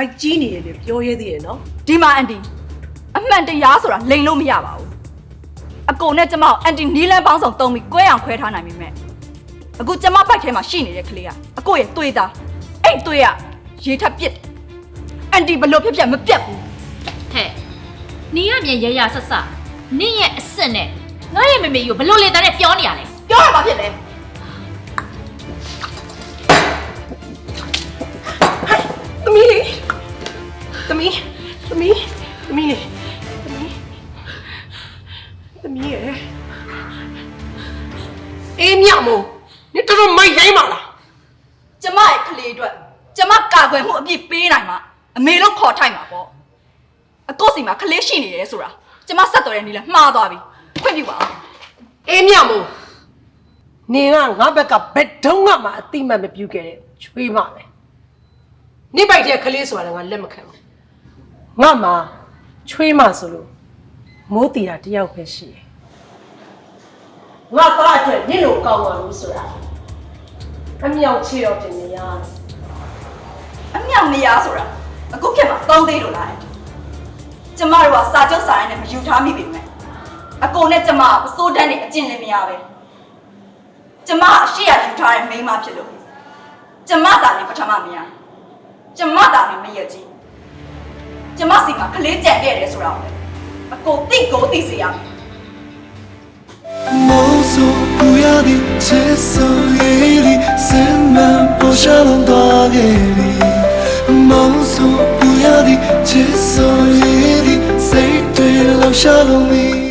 ဘိုက်ကြီးနေတယ်လေပြောရဲသေးတယ်နော်ဒီမှာအန်တီအမှန်တရားဆိုတာလိန်လို့မရပါဘူးအကိုနဲ့ကျမကိုအန်တီနီးလန်းပေါင်းဆောင်တုံးပြီးကွဲအောင်ခွဲထားနိုင်ပြီမဲ့အခုကျမဘိုက်ထဲမှာရှိနေတဲ့ကလေးကအကိုရဲ့သွေးသားအဲ့သွေးကရေထပ်ပစ်တယ်အန်တီဘလို့ဖြစ်ဖြစ်မပြတ်ဘူးဟဲ့နီရမြန်ရရဆက်ဆက်နင့်ရဲ့အစ်စ်နဲ့ငါရဲ့မမေကိုဘလို့လေတန်းနဲ့ပြောနေရလဲပြောရမှာဖြစ်လေ မီးသမီးသမီးလေးသမီးသမီးရဲ့အေးမြမို့နေတော်တော်မိုက်ရိုင်းပါလားကျမရဲ့ကလေးအတွက်ကျမကာကွယ်မှုအပြည့်ပေးနိုင်မှာအမေလို့ခေါ်ထိုက်မှာပေါ့အကိုစီမှာကလေးရှိနေတယ်ဆိုတာကျမဆက်တော်တဲ့နီးလဲမှားသွားပြီခွင့်ပြုပါဦးအေးမြမို့နေကငါဘက်ကဘက်တုံးကမှအတိမတ်မပြုတ်ခဲ့တဲ့ချွေးမပဲနေပိုက်တဲ့ကလေးဆိုတာလည်းငါလက်မခံဘူး ငါမှချွေးမဆိုလို့မိုးတီတာတယောက်ပဲရှိတယ်ငါသားအတွက်နင့်လိုကောင်းပါလို့ဆိုတာအမြောက်ချေတော့တင်နေရတယ်အမြောက်မရဆိုတာအခုခေတ်မှာသုံးသေးလို့လားကျမတို့ကစာချုပ်စာရိုင်းနဲ့မယူထားမိပေမဲ့အကိုနဲ့ကျမကပစိုးတန်းနေအကျင့်လည်းမရပဲကျမအရှိရယူထားတဲ့မိန်းမဖြစ်လို့ကျမသာလည်းပထမမရကျမသာလည်းမရကြီး ကျမစီမှာကလေးကြံခဲ့တယ်ဆိုတာကိုလည်းအကိုသိကိုသိစေရမယ် 梦诉不要的，接受夜里三万不下龙多给你。梦诉不要的，接受夜里谁对留下了你。